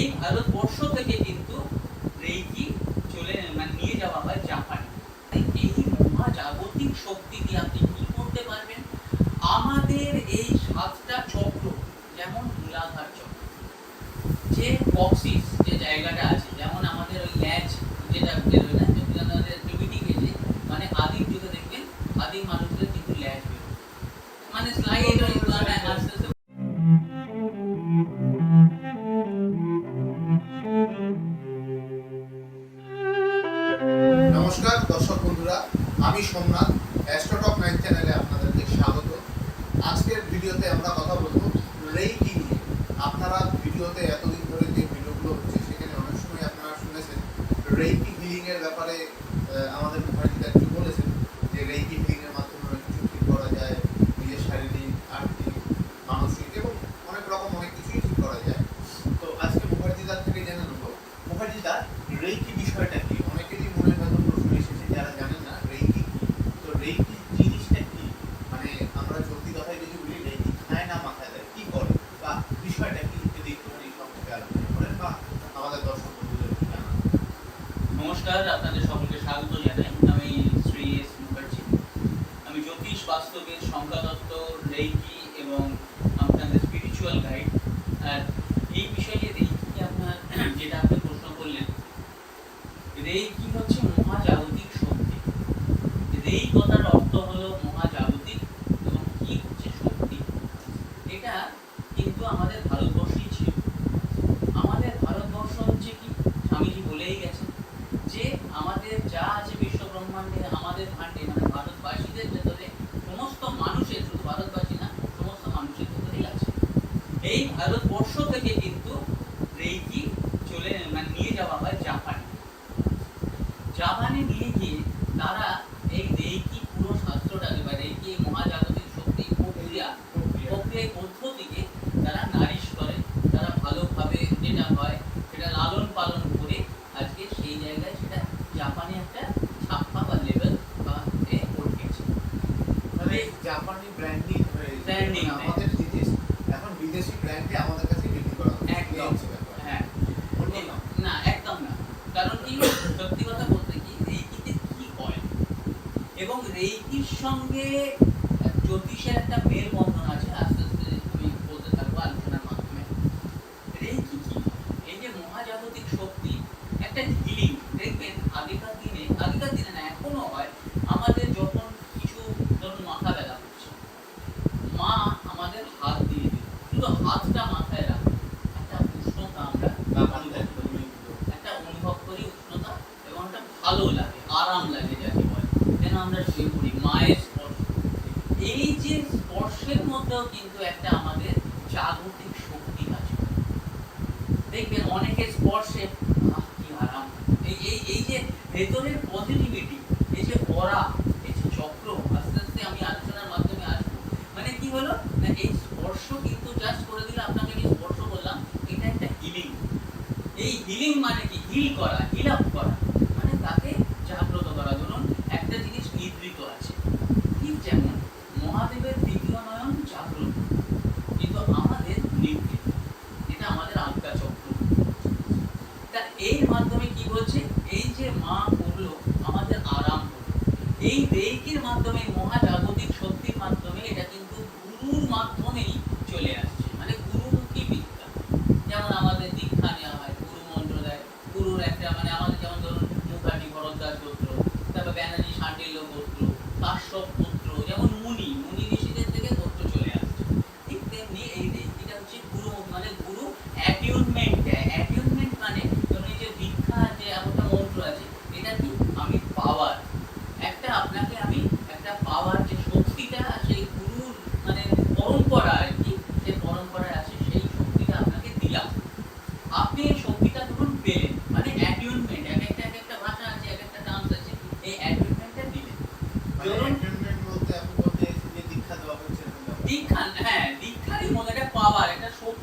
এই আমাদের মুখার্জিদা একটু বলেছেন যে রেইকি হিলিং এর মাধ্যমে অনেক কিছু ঠিক করা যায় নিজের শারীরিক আর্থিক মানসিক এবং অনেক রকম অনেক কিছুই ঠিক করা যায় তো আজকে মুখার্জিদার থেকে জেনে নেব মুখার্জিদা রেইকি বিষয়টা কি অনেকেরই মনে হয়তো প্রশ্ন এসেছে যারা জানেন না রেইকি কি তো রেইকি জিনিসটা কি মানে আমরা চলতি কথায় যদি বলি রেইকি খায় না মাথায় দেয় কি করে বা বিষয়টা কি যদি একটুখানি সংক্ষেপে আলোচনা করেন বা আমাদের দর্শক বন্ধুদের জানান নমস্কার আপনাদের সকলকে স্বাগত জানাই। আমি শ্রী এস মুখার্জি। আমি জ্যোতিষ বাস্তবের সংখ্যাতত্ত্ব রেইকি এবং আপনাদের স্পিরিচুয়াল গাইড আর এই বিষয়ে রেইকি আপনার, যেটা আপনি প্রশ্ন করলেন, রেইকি হচ্ছে মহাজাগতিক শক্তি। রেই কথার অর্থ হলো মহাজাগতিক এবং কি হচ্ছে শক্তি এটা কিন্তু আমাদের ভারতবর্ষেই ছিল আমাদের ভারতবর্ষ হচ্ছে কি স্বামীজি বলেই গেছেন যে আমাদের যা আছে বিশ্ব ব্রহ্মাণ্ডে আমাদের ভাণ্ডে মানে ভারতবাসীদের ভেতরে সমস্ত মানুষের শুধু ভারতবাসী না সমস্ত মানুষের ভেতরেই আছে এই ভারতবর্ষ থেকে কিন্তু রেইকি চলে মানে নিয়ে যাওয়া হয় জাপানে জাপানে নিয়ে গিয়ে তারা এই রেইকি পুরো শাস্ত্রটাকে বা রেইকি এই মহাজাগতিক শক্তি প্রক্রিয়া প্রক্রিয়া পদ্ধতিকে তারা নারিশ করে তারা ভালোভাবে যেটা হয় সেটা লালন পালন করে আজকে সেই জায়গায় সেটা জাপানে একটা ছাপ্পা বা লেভেল বা এ উঠেছে মানে জাপানি ব্র্যান্ডিং মানে আমাদের জিনিস এখন বিদেশি ব্র্যান্ডে আমাদের কাছে বিক্রি করা হচ্ছে। একদম। এই হচ্ছে ব্যাপার। হ্যাঁ অন্য না। না একদম না কারণ কি সত্যি কথা বলতে কি রেইকিতে কি হয় এবং রেইকির সঙ্গে জ্যোতিষের একটা মেল বন্ধন আছে আস্তে আস্তে আমি বলতে থাকব আলোচনার মাধ্যমে রেইকি কি এই যে মহাজাগতিক শক্তি একটা হিলিং দেখবেন আগেকার দিনে আগেকার দিনে না এখনও হয় আমাদের যখন কিছু ধরুন মাথা ব্যথা হচ্ছে মা আমাদের হাত দিয়ে দিল শুধু হাতটা মাথায় রাখে একটা উষ্ণতা আমরা বা আমাদের একটা অনুভব করি উষ্ণতা এবং একটা ভালো লাগে আরাম লাগে যাকে বলে যেন আমরা শুয়ে পড়ি মায়ের স্পর্শ এই যে স্পর্শের মধ্যেও কিন্তু একটা আমাদের জাগতিক শক্তি কাজ করে দেখবেন অনেকের স্পর্শে আহ, কি আরাম এই এই এই যে ভেতরের পজিটিভিটি এই যে অরা এই যে চক্র, আস্তে আস্তে আমি আলোচনার মাধ্যমে আসব। মানে কি হলো? না, এই স্পর্শ কিন্তু জাস্ট করে দিলে আপনাকে আমি স্পর্শ করলাম, এটা একটা হিলিং এই হিলিং মানে কি? হিল করা হিল আপ করা। মানে তাকে জাগ্রত করা। ধরুন, একটা জিনিস নিদ্রিত আছে। ঠিক যেমন মহাদেবের দ্বিতীয় নয়ন জাগ্রত। কিন্তু আমাদের নিদ্রিত। এটা আমাদের আজ্ঞা চক্র। তা এর মাধ্যমে কি বলছে এই যে মা করল আমাদের আরাম হলো এই রেইকির মাধ্যমে মহাজাগতিক শক্তির মাধ্যমে এটা কিন্তু গুরুর মাধ্যমেই চলে আসছে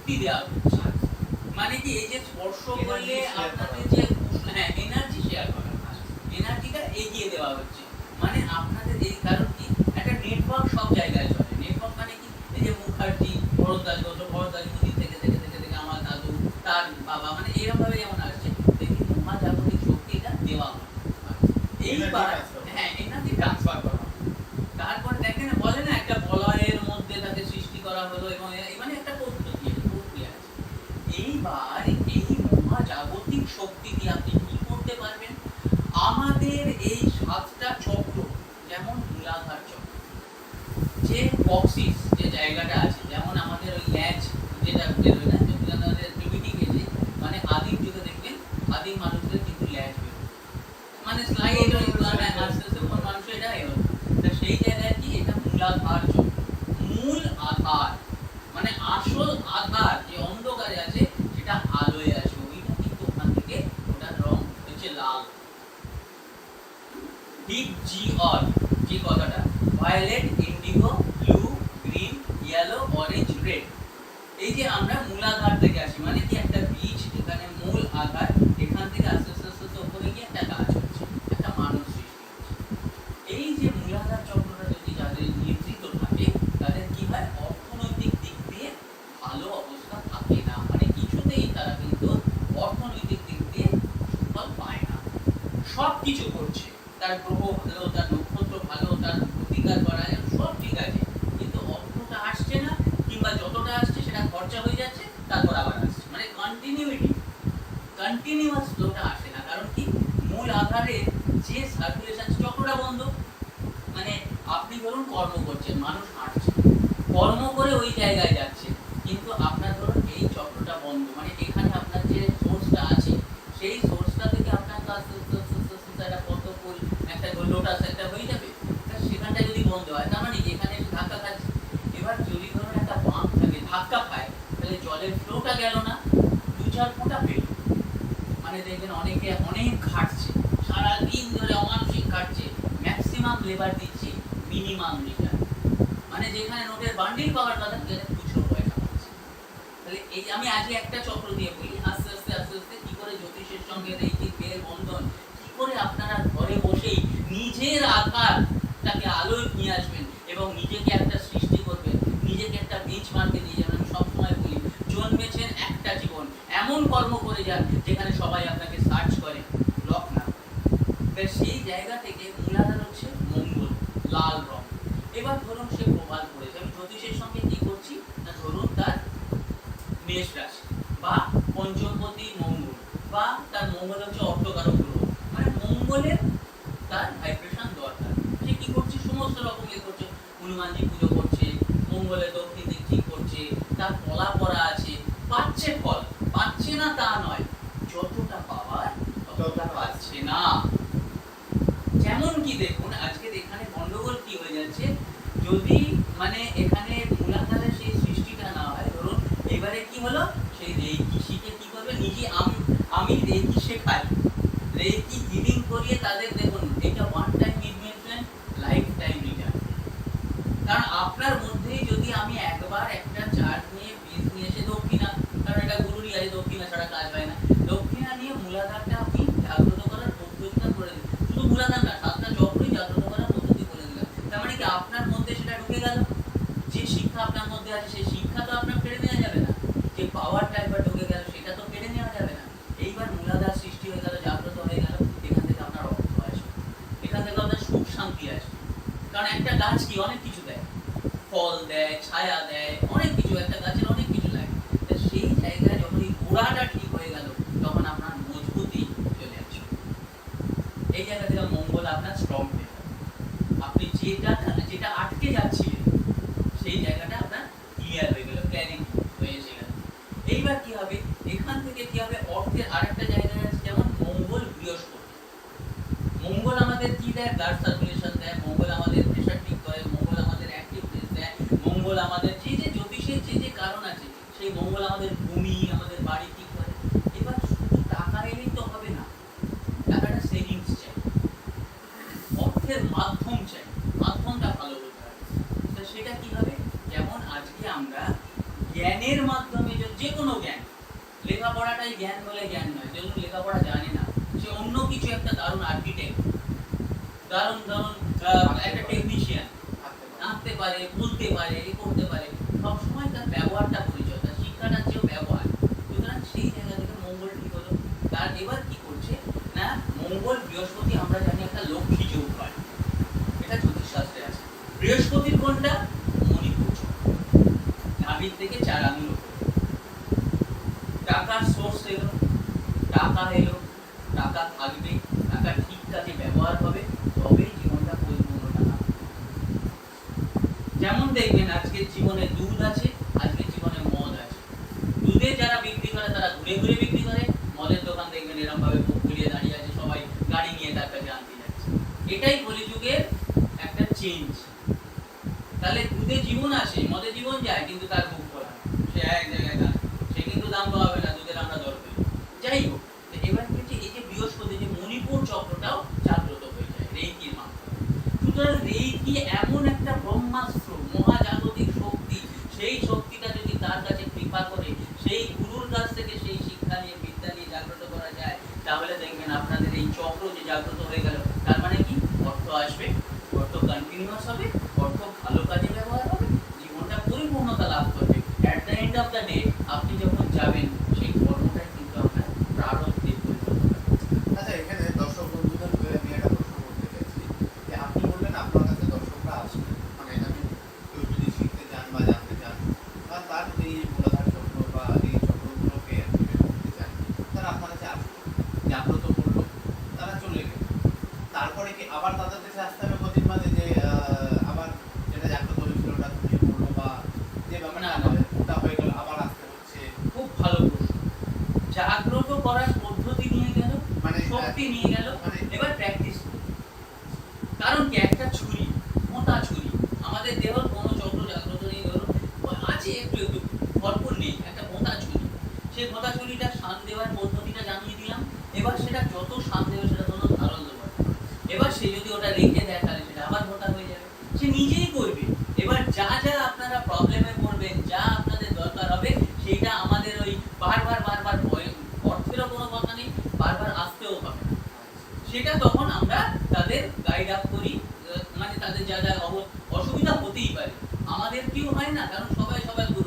শক্তি দেওয়া হচ্ছে মানে কি এই যে স্পর্শ করলে আপনাদের যে হ্যাঁ এনার্জি শেয়ার করা এনার্জিটা এগিয়ে দেওয়া হচ্ছে। মানে আপনাদের এই কারণ কি একটা নেটওয়ার্ক সব জায়গায় চলে। নেটওয়ার্ক মানে কি এই যে মুখার্জি বরদাস গত বরদাস মন্দির থেকে থেকে থেকে থেকে আমার দাদু তার বাবা মানে এরকম যেমন আসছে দেখি তোমার জাগতিক শক্তিটা দেওয়া হয়। এইবার হ্যাঁ এনার্জি ট্রান্সফার করা তারপর দেখেন বলে না একটা বলয়ের মধ্যে তাকে সৃষ্টি করা হলো এবং এইবার এই মহাজাগতিক শক্তি দিয়ে আপনি কি করতে পারবেন? আমাদের এই সাতটা চক্র, যেমন মূলাধার চক্র, যে বক্সিস যে জায়গাটা আছে যেমন আমাদের ওই ল্যাচ যেটা বেরোয় না যেগুলো আমাদের প্রিমিটিভ এজে মানে আদিম যুগে দেখবেন আদিম মানুষদের কিন্তু ল্যাচ বেরোয় মানে স্লাইড ওই মানে আস্তে আস্তে কোন মানুষ এটা এলো তা সেই জায়গায় কি এটা মূলাধার চক্র মূল আধার মানে আসল আধার যে অন্ধকারে আছে সেটা আলোয় আছে ওইটা কিন্তু ওখান থেকে ওটার রং হচ্ছে লাল ডিপ জি অর যে কথাটা violet indigo blue green yellow orange red এই যে আমরা মূলাধার থেকে আসি মানে কি একটা বীজ এখানে মূল আধার এখান থেকে আস্তে আস্তে আস্তে আস্তে উপরে গিয়ে একটা গাছ হচ্ছে, একটা মানুষ সৃষ্টি হচ্ছে। এই যে মূলাধার চক্রটা যদি যাদের নিয়ন্ত্রিত থাকে, তাদের কি হয়? অর্থনৈতিক দিক দিয়ে ভালো অবস্থা থাকে না। মানে কিছুতেই তারা কিন্তু অর্থনৈতিক দিক দিয়ে সুফল পায় না। সব কিছু করছে। তার গ্রহ, ভালো, তার ভালো তার প্রতিকার করা সব ঠিক আছে। কিন্তু অর্থটা আসছে না, কিংবা যতটা আসছে সেটা খরচা হয়ে যাচ্ছে, তারপর আবার আসছে। মানে কন্টিনিউটি কন্টিনিউয়াস ফ্লোটা আসে না। কারণ কি? মূল আধারে যে সার্কুলেশন চক্রটা বন্ধ মানে আপনি ধরুন কর্ম করছেন, মানুষ হাঁটছে। কর্ম করে ওই জায়গায় যাচ্ছে কিন্তু আপনার ধরুন এই চক্রটা বন্ধ মানে এখানে আপনার যে সোর্সটা আছে সেই সোর্সটা থেকে আপনার তো আস্তে আস্তে আস্তে আস্তে আস্তে একটা কত ফুল একটা লোটাস একটা হয়ে যাবে তা সেখানটা যদি বন্ধ হয় তার মানে কি এখানে এসে ধাক্কা খাচ্ছে এবার যদি ধরুন একটা পাম্প থাকে ধাক্কা খায় তাহলে জলের ফ্লোটা গেল না দু চার ফোঁটা পেল মানে দেখবেন অনেকে অনেক খাটছে সারাদিন ধরে অমানসিক খাটছে লেবার দিচ্ছে মিনিমাম রিটার্ন মানে যেখানে নোটের বান্ডিল পাওয়ার কথা, সেখানে খুচরো পয়সা পাচ্ছে। তাহলে এই আমি আজকে একটা চক্র দিয়ে বলি, আস্তে আস্তে আস্তে আস্তে কি করে জ্যোতিষের সঙ্গে রৈখিক বের বন্ধন, কি করে আপনারা ঘরে বসেই নিজের আকারটাকে আলোয় নিয়ে আসবেন এবং নিজেকে একটা সৃষ্টি করবেন, নিজেকে একটা বেঞ্চ মার্কে নিয়ে যাবেন, আমি সবসময় বলি, জন্মেছেন একটা জীবন, এমন কর্ম করে যান যেখানে সবাই আপনাকে সার্চ করে লক না সেই জায়গা থেকে লাল রং। এবার ধরুন সে প্রবাল করেছে আমি জ্যোতিষের সঙ্গে কি করছি? না ধরুন তার মেষ রাশি বা পঞ্চমপতি মঙ্গল বা তার মঙ্গল হচ্ছে অর্থকারক গ্রহ। মানে মঙ্গলের তার ভাইব্রেশন দরকার। সে কি করছে? সমস্ত রকম ইয়ে করছে। হনুমানজি পুজো করছে মঙ্গলে দক্ষিণ দিক ঠিক করছে, তার কলা পড়া আছে। পাচ্ছে ফল, পাচ্ছে না তা নয়। যতটা পাওয়ার ততটা পাচ্ছে না। যেমন কি দেখুন আজকে এখানে গন্ডগোল কি হয়ে যাচ্ছে যদি মানে এখানে মূলাধারে সেই সৃষ্টিটা না হয় ধরুন এবারে কি হলো সেই রেকি শিখে কি করবে নিজে আম- আমি রেকি শেখাই রেকি হিলিং করিয়ে তাদের দেখুন এটা one time investment lifetime return কারণ আপনার মধ্যেই যদি আমি একবার একটা চার্ট নিয়ে বীজ নিয়ে এসে দক্ষিণা কারণ এটা গুরুরই আছে দক্ষিণা ছাড়া কাজ হয় না দক্ষিণা নিয়ে মূলাধারটা আপনি জাগ্রত করার পদ্ধতিটা করে দিন শুধু মূলাধার না সাতটা চক্রই জাগ্রত করার পদ্ধতি করে দিলাম তার মানে কি আপনার মধ্যে সেটা ঢুকে গেল যে শিক্ষা আপনার মধ্যে আছে সেই শিক্ষা তো আপনার কেড়ে নেওয়া যাবে না যে পাওয়ারটা একবার ঢুকে গেল সেটা তো কেড়ে নেওয়া যাবে না এইবার মূলাধার সৃষ্টি হয়ে গেল জাগ্রত হয়ে গেল এখান থেকে আপনার অর্থ আসবে এখান থেকে আপনার সুখ শান্তি আসবে কারণ একটা গাছ কি অনেক কিছু দেয়। ফল দেয়, ছায়া দেয়, অনেক কিছু, একটা গাছের অনেক কিছু লাগে তা সেই জায়গায় যখন এই গোড়াটা ঠিক হয়ে গেল, তখন আপনার মজবুতি চলে আসবে এই জায়গা থেকে মঙ্গল আপনার স্ট্রং হয়ে যাবে আপনি যেটা যেটা আটকে যাচ্ছিলেন, সেই জায়গাটা আপনার ক্লিয়ার হয়ে গেল ক্ল্যারিটি হয়ে গেল। এইবার কি হবে? এখান থেকে কি হবে? অর্থের আরেকটা জায়গায় আছে, যেমন মঙ্গল বৃহস্পতি। মঙ্গল আমাদের কি দেয়? ব্লাড সার্কুলেশন দেয়। মঙ্গল আমাদের প্রেশার ঠিক করে মঙ্গল আমাদের অ্যাক্টিভনেস দেয় মঙ্গল আমাদের যে যে জ্যোতিষের যে যে কারণ আছে, সেই মঙ্গল আমাদের ভূমি, আমাদের বাড়ি ঠিক করে। এবার শুধু টাকা এলেই তো হবে না, টাকাটা সেভিংস চাই। অর্থের মাধ্যম চাই, মাধ্যমটা ভালো হতে হবে। সেটা কি হবে? যেমন আজকে আমরা জ্ঞানের মাধ্যমে যে- কোনো জ্ঞান, লেখাপড়াটাই জ্ঞান বলে জ্ঞান নয় যেমন লেখাপড়া জানে না, সে অন্য কিছু একটা দারুণ আর্কিটেক্ট দারুণ দারুণ একটা টেকনিশিয়ান থাকতে পারে, বলতে পারে, এ করতে পারে সবসময় তার ব্যবহারটা পরিচয় তার শিক্ষাটার চেয়েও ব্যবহার। সুতরাং সেই জায়গা থেকে মঙ্গল ঠিক হলো? তার এবার কি করছে? না, মঙ্গল বৃহস্পতি আমরা জানি একটা লক্ষ্মী যোগ হয়। এটা জ্যোতিষশাস্ত্রে আছে। বৃহস্পতির কোনটা? মণিপুর ঢাবির থেকে চার আঙুল টাকার সোর্স এলো, টাকা এলো, টাকা থাকবে, টাকা ঠিক ব্যবহার হবে দেখবেন আজকে জীবনে দুধ আছে আজকে জীবনে মদ আছে। দুধে যারা বিক্রি করে, তারা ঘুরে ঘুরে বিক্রি করে। মদের দোকান দেখবেন এরকম ভাবে মুখ ঘুরিয়ে দাঁড়িয়ে আছে, সবাই গাড়ি নিয়ে তার কাছে আনতে যাচ্ছে। এটাই কলিযুগের একটা চেঞ্জ তাহলে দুধে জীবন আসে, মদে জীবন যায়, কিন্তু তার মুখ করা সে এক জায়গায় গান সে কিন্তু দাম পাবে না, দুধের আমরা দর করি। যাই হোক এবার কিন্তু এই যে বৃহস্পতি, যে মণিপুর চক্রটাও জাগ্রত হয়ে যায়, রেইকির মাধ্যমে। সুতরাং রেইকি এমন একটা ব্রহ্মাস্ত্র Vamos. সেটা তখন আমরা তাদের গাইড আপ করি মানে তাদের যা যা অসুবিধা হতেই পারে। আমাদের কেউ হয় না, কারণ সবাই সবাই গুরু।